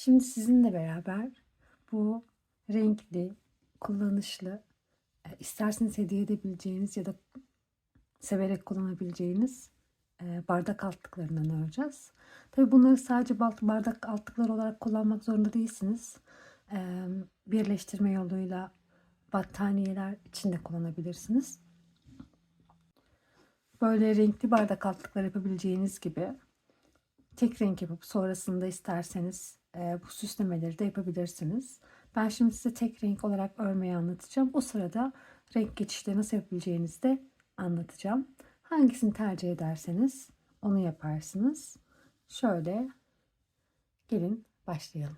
Şimdi sizinle beraber bu renkli, kullanışlı, e, isterseniz hediye edebileceğiniz ya da severek kullanabileceğiniz e, bardak altlıklarından öreceğiz. Tabi bunları sadece bardak altlıkları olarak kullanmak zorunda değilsiniz. E, Birleştirme yoluyla battaniyeler için de kullanabilirsiniz. Böyle renkli bardak altlıklar yapabileceğiniz gibi tek renk yapıp sonrasında isterseniz bu süslemeleri de yapabilirsiniz. Ben şimdi size tek renk olarak örmeyi anlatacağım. O sırada renk geçişleri nasıl yapabileceğinizi de anlatacağım. Hangisini tercih ederseniz onu yaparsınız. Şöyle gelin başlayalım.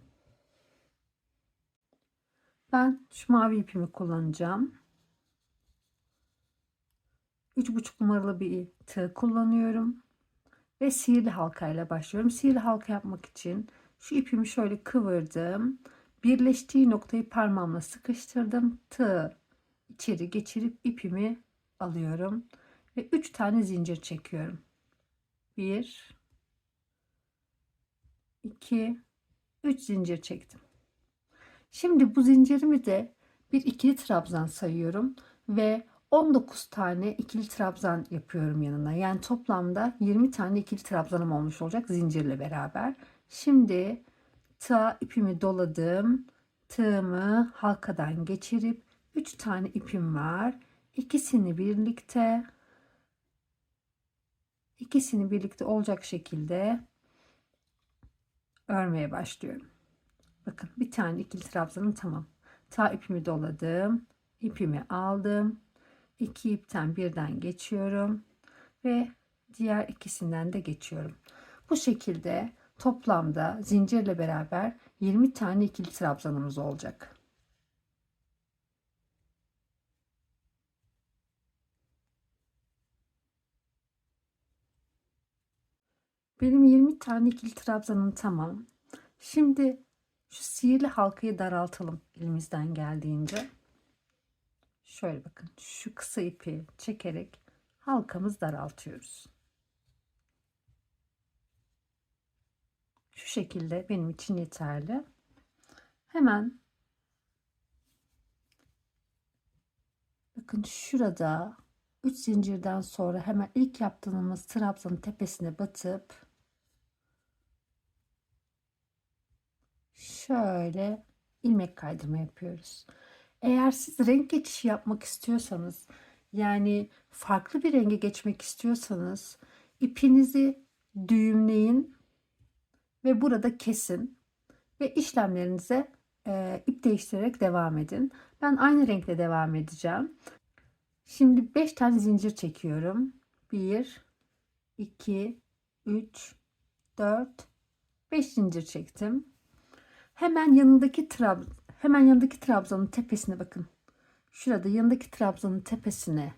Ben şu mavi ipimi kullanacağım. 3,5 numaralı bir tığ kullanıyorum ve sihirli halkayla başlıyorum. Sihirli halka yapmak için şu ipimi şöyle kıvırdım. Birleştiği noktayı parmağımla sıkıştırdım. Tığ içeri geçirip ipimi alıyorum ve 3 tane zincir çekiyorum. 1 2 3 zincir çektim. Şimdi bu zincirimi de bir ikili trabzan sayıyorum ve 19 tane ikili trabzan yapıyorum yanına. Yani toplamda 20 tane ikili trabzanım olmuş olacak zincirle beraber. Şimdi tığ ipimi doladım. Tığımı halkadan geçirip 3 tane ipim var. İkisini birlikte ikisini birlikte olacak şekilde örmeye başlıyorum. Bakın bir tane ikili trabzanım tamam. Ta ipimi doladım. ipimi aldım. İki ipten birden geçiyorum ve diğer ikisinden de geçiyorum. Bu şekilde toplamda zincirle beraber 20 tane ikili trabzanımız olacak. Benim 20 tane ikili trabzanım tamam. Şimdi şu sihirli halkayı daraltalım elimizden geldiğince. Şöyle bakın şu kısa ipi çekerek halkamız daraltıyoruz. Şu şekilde benim için yeterli. Hemen bakın şurada 3 zincirden sonra hemen ilk yaptığımız trabzanın tepesine batıp şöyle ilmek kaydırma yapıyoruz. Eğer siz renk geçişi yapmak istiyorsanız yani farklı bir renge geçmek istiyorsanız ipinizi düğümleyin ve burada kesin ve işlemlerinize e, ip değiştirerek devam edin. Ben aynı renkle devam edeceğim. Şimdi 5 tane zincir çekiyorum. 1 2 3 4 5 zincir çektim. Hemen yanındaki trab hemen yanındaki trabzanın tepesine bakın. Şurada yanındaki trabzanın tepesine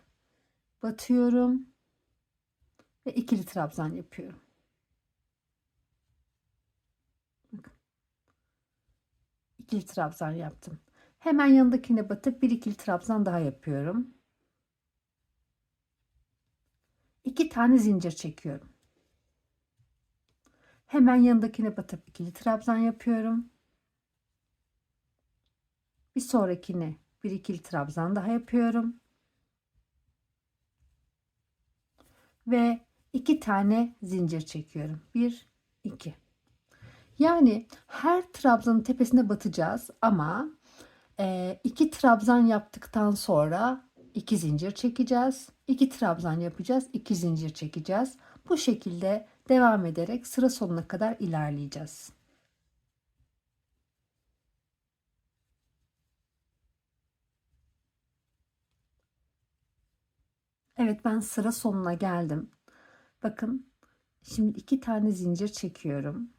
batıyorum ve ikili trabzan yapıyorum. İkili trabzan yaptım. Hemen yanındakine batıp bir ikili trabzan daha yapıyorum. İki tane zincir çekiyorum. Hemen yanındakine batıp ikili trabzan yapıyorum. Bir sonrakine bir ikili trabzan daha yapıyorum. Ve iki tane zincir çekiyorum. Bir, iki. Yani her trabzanın tepesine batacağız ama e, iki trabzan yaptıktan sonra iki zincir çekeceğiz. iki trabzan yapacağız. iki zincir çekeceğiz. Bu şekilde devam ederek sıra sonuna kadar ilerleyeceğiz. Evet ben sıra sonuna geldim. Bakın şimdi iki tane zincir çekiyorum.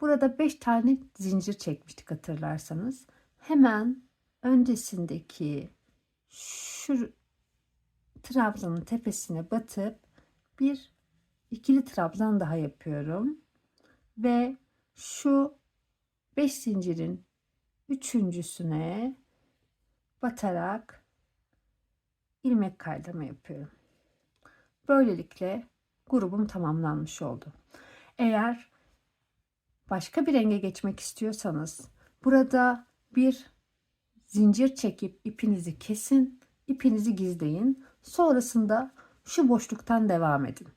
Burada beş tane zincir çekmiştik hatırlarsanız. Hemen öncesindeki şu trabzanın tepesine batıp bir ikili trabzan daha yapıyorum. Ve şu beş zincirin üçüncüsüne batarak ilmek kaydırma yapıyorum. Böylelikle grubum tamamlanmış oldu. Eğer başka bir renge geçmek istiyorsanız burada bir zincir çekip ipinizi kesin, ipinizi gizleyin. Sonrasında şu boşluktan devam edin.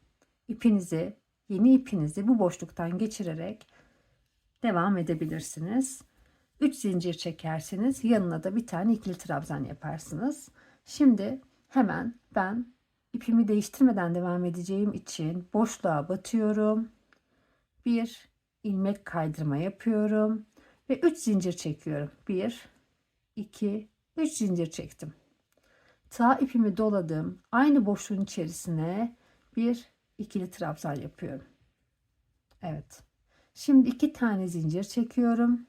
İpinizi, yeni ipinizi bu boşluktan geçirerek devam edebilirsiniz. 3 zincir çekersiniz. Yanına da bir tane ikili trabzan yaparsınız. Şimdi hemen ben ipimi değiştirmeden devam edeceğim için boşluğa batıyorum. Bir ilmek kaydırma yapıyorum ve 3 zincir çekiyorum. 1 2 3 zincir çektim. Ta ipimi doladım. Aynı boşluğun içerisine bir ikili trabzan yapıyorum. Evet. Şimdi iki tane zincir çekiyorum.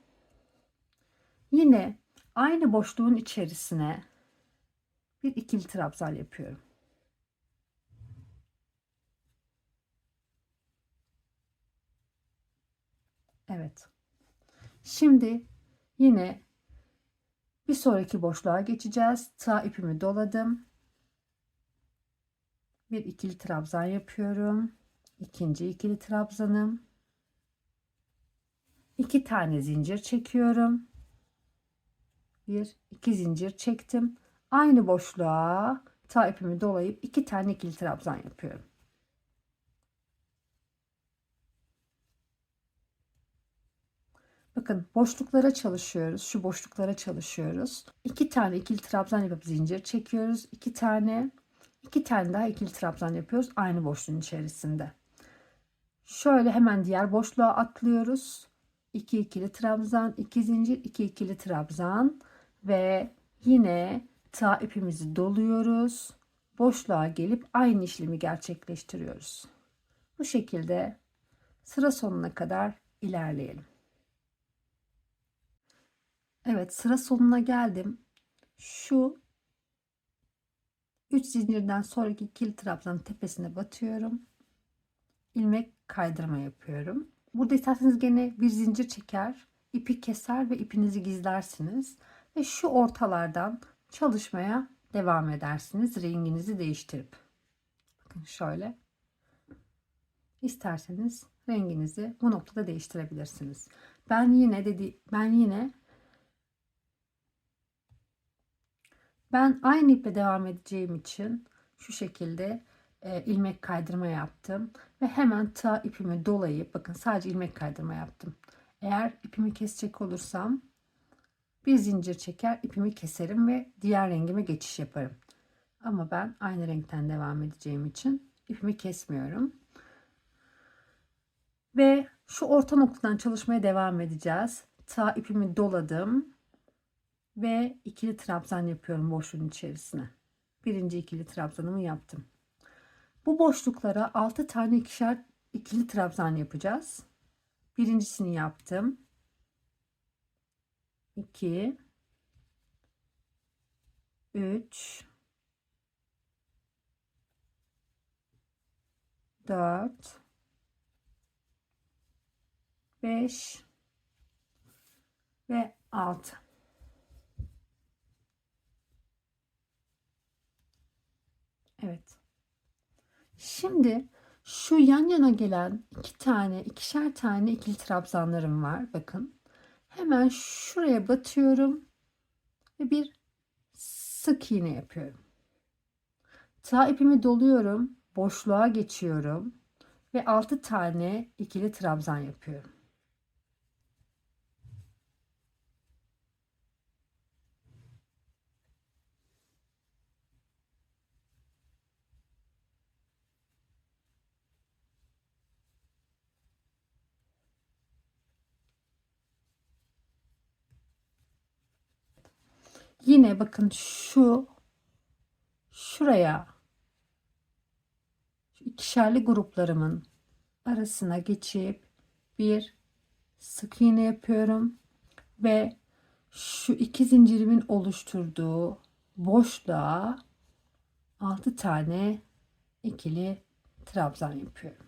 Yine aynı boşluğun içerisine bir ikili trabzan yapıyorum. Evet. Şimdi yine bir sonraki boşluğa geçeceğiz. Sağ ipimi doladım. Bir ikili trabzan yapıyorum. İkinci ikili trabzanım. İki tane zincir çekiyorum. Bir, iki zincir çektim. Aynı boşluğa ta ipimi dolayıp iki tane ikili trabzan yapıyorum. Bakın boşluklara çalışıyoruz. Şu boşluklara çalışıyoruz. İki tane ikili trabzan yapıp zincir çekiyoruz. İki tane, iki tane daha ikili trabzan yapıyoruz aynı boşluğun içerisinde. Şöyle hemen diğer boşluğa atlıyoruz. 2 ikili trabzan, 2 zincir, 2 ikili trabzan ve yine ta ipimizi doluyoruz. Boşluğa gelip aynı işlemi gerçekleştiriyoruz. Bu şekilde sıra sonuna kadar ilerleyelim. Evet sıra sonuna geldim. Şu 3 zincirden sonraki ikili trabzanın tepesine batıyorum. ilmek kaydırma yapıyorum. Burada isterseniz gene bir zincir çeker, ipi keser ve ipinizi gizlersiniz. Ve şu ortalardan çalışmaya devam edersiniz. Renginizi değiştirip. Bakın şöyle. İsterseniz renginizi bu noktada değiştirebilirsiniz. Ben yine dedi ben yine ben aynı iple devam edeceğim için şu şekilde e, ilmek kaydırma yaptım ve hemen ta ipimi dolayıp bakın sadece ilmek kaydırma yaptım. Eğer ipimi kesecek olursam bir zincir çeker ipimi keserim ve diğer rengime geçiş yaparım. Ama ben aynı renkten devam edeceğim için ipimi kesmiyorum. Ve şu orta noktadan çalışmaya devam edeceğiz. Ta ipimi doladım ve ikili trabzan yapıyorum boşluğun içerisine. Birinci ikili trabzanımı yaptım. Bu boşluklara 6 tane ikişer ikili trabzan yapacağız. Birincisini yaptım. 2 3 4 5 ve 6 Evet. Şimdi şu yan yana gelen iki tane, ikişer tane ikili trabzanlarım var. Bakın. Hemen şuraya batıyorum ve bir sık iğne yapıyorum. Ta ipimi doluyorum, boşluğa geçiyorum ve 6 tane ikili trabzan yapıyorum. Yine bakın şu şuraya şu ikişerli gruplarımın arasına geçip bir sık iğne yapıyorum ve şu iki zincirimin oluşturduğu boşluğa 6 tane ikili trabzan yapıyorum.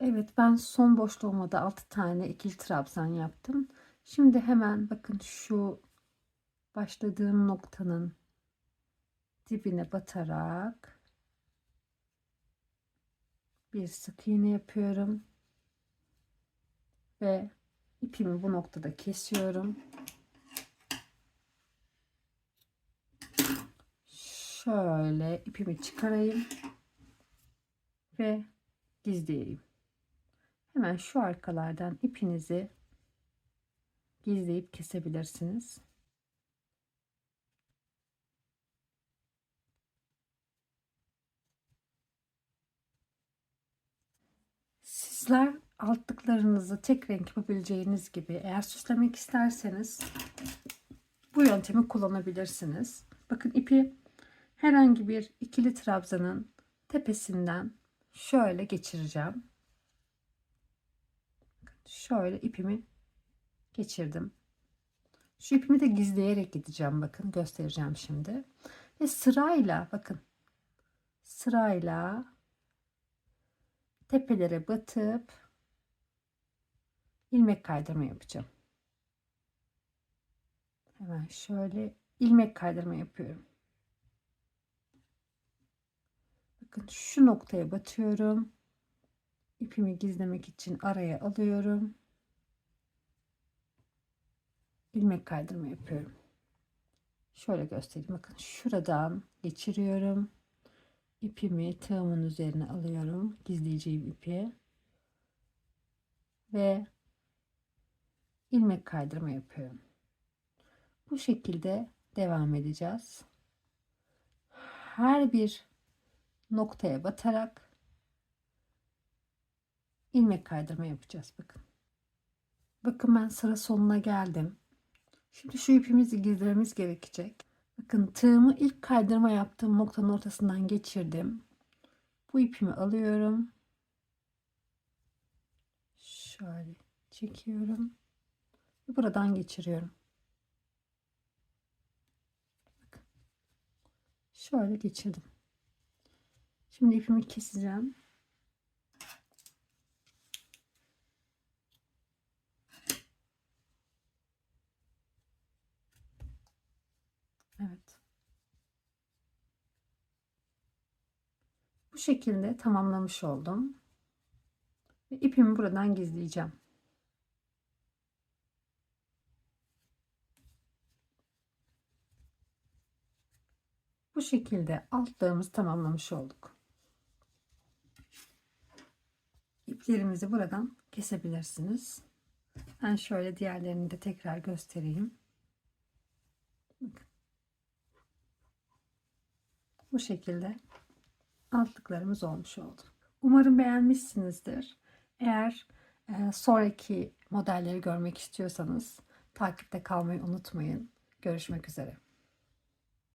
Evet ben son boşluğuma da 6 tane ikili trabzan yaptım. Şimdi hemen bakın şu başladığım noktanın dibine batarak bir sık iğne yapıyorum Ve ipimi bu noktada kesiyorum. Şöyle ipimi çıkarayım ve gizleyeyim. Hemen şu arkalardan ipinizi gizleyip kesebilirsiniz. Sizler altlıklarınızı tek renk yapabileceğiniz gibi eğer süslemek isterseniz bu yöntemi kullanabilirsiniz. Bakın ipi herhangi bir ikili trabzanın tepesinden şöyle geçireceğim. Şöyle ipimi geçirdim. Şu ipimi de gizleyerek gideceğim. Bakın göstereceğim şimdi. Ve sırayla bakın sırayla tepelere batıp ilmek kaydırma yapacağım. Hemen şöyle ilmek kaydırma yapıyorum. Bakın şu noktaya batıyorum. İpimi gizlemek için araya alıyorum. İlmek kaydırma yapıyorum. Şöyle göstereyim. Bakın şuradan geçiriyorum. İpimi tığımın üzerine alıyorum. Gizleyeceğim ipi. Ve ilmek kaydırma yapıyorum. Bu şekilde devam edeceğiz. Her bir noktaya batarak ilmek kaydırma yapacağız. Bakın. Bakın ben sıra sonuna geldim. Şimdi şu ipimizi gizlememiz gerekecek. Bakın tığımı ilk kaydırma yaptığım noktanın ortasından geçirdim. Bu ipimi alıyorum. Şöyle çekiyorum. Ve buradan geçiriyorum. Bakın. Şöyle geçirdim. Şimdi ipimi keseceğim. Evet. Bu şekilde tamamlamış oldum. Ve ipimi buradan gizleyeceğim. Bu şekilde altlığımızı tamamlamış olduk. İplerimizi buradan kesebilirsiniz. Ben şöyle diğerlerini de tekrar göstereyim. Bakın. Bu şekilde altlıklarımız olmuş oldu. Umarım beğenmişsinizdir. Eğer e, sonraki modelleri görmek istiyorsanız takipte kalmayı unutmayın. Görüşmek üzere.